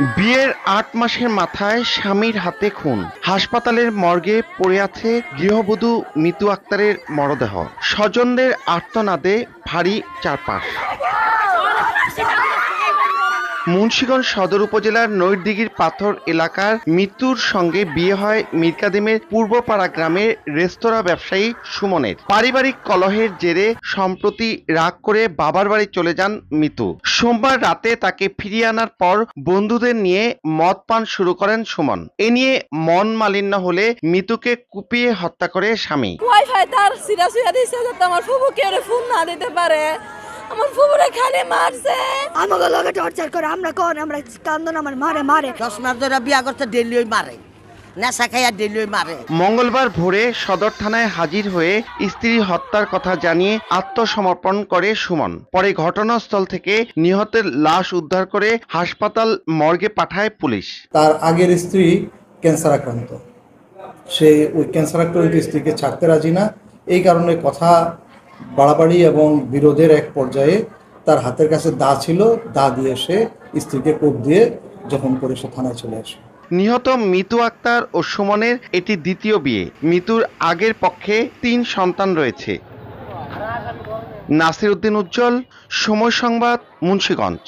বিয়ের আট মাসের মাথায় স্বামীর হাতে খুন। হাসপাতালের মর্গে পড়ে আছে গৃহবধূ মিতু আক্তারের মরদেহ। স্বজনদের আর্তনাদে ভারী চারপাশ। মুন্সিগঞ্জ সদর উপজেলার নৈরদিঘির পাথর এলাকার মৃত্যুর সঙ্গে বিয়ে হয় মিরকাদিমের পূর্বপাড়া গ্রামের রেস্তোরাঁ ব্যবসায়ী সুমনের। পারিবারিক কলহের জেরে সম্প্রতি রাগ করে বাবার বাড়ি চলে যান মিতু। সোমবার রাতে তাকে ফিরিয়ে আনার পর বন্ধুদের নিয়ে মদ পান শুরু করেন সুমন। এ নিয়ে মন মালিন্য হলে মিতুকে কুপিয়ে হত্যা করে স্বামী। তার ফুবুকে না দিতে পারে। আমার ফুবুরে খালি মারছে। আমাকে লগে টর্চার করে আমরা কোন? আমরা কান্দন আমার মারে মারে। দশ মাস ধরে বিয়া করতে ডেলি ওই মারে। নেশা খাইয়া ডেলি ওই মারে। মঙ্গলবার ভোরে সদর থানায় হাজির হয়ে স্ত্রী হত্যার কথা জানিয়ে আত্মসমর্পণ করে সুমন। পরে ঘটনাস্থল থেকে নিহতের লাশ উদ্ধার করে হাসপাতাল মর্গে পাঠায় পুলিশ। তার আগের স্ত্রী ক্যান্সার আক্রান্ত। সে ওই ক্যান্সার আক্রান্ত স্ত্রীকে ছাড়তে রাজি না। এই কারণে কথা বাড়াবাড়ি এবং বিরোধের এক পর্যায়ে তার হাতের কাছে দা ছিল, দা দিয়ে সে স্ত্রীকে কোপ দিয়ে যখন করে সে থানায় চলে আসে। নিহত মিতু আক্তার ও সুমনের এটি দ্বিতীয় বিয়ে। মিতুর আগের পক্ষে তিন সন্তান রয়েছে। নাসির উদ্দিন উজ্জ্বল, সময় সংবাদ, মুন্সীগঞ্জ।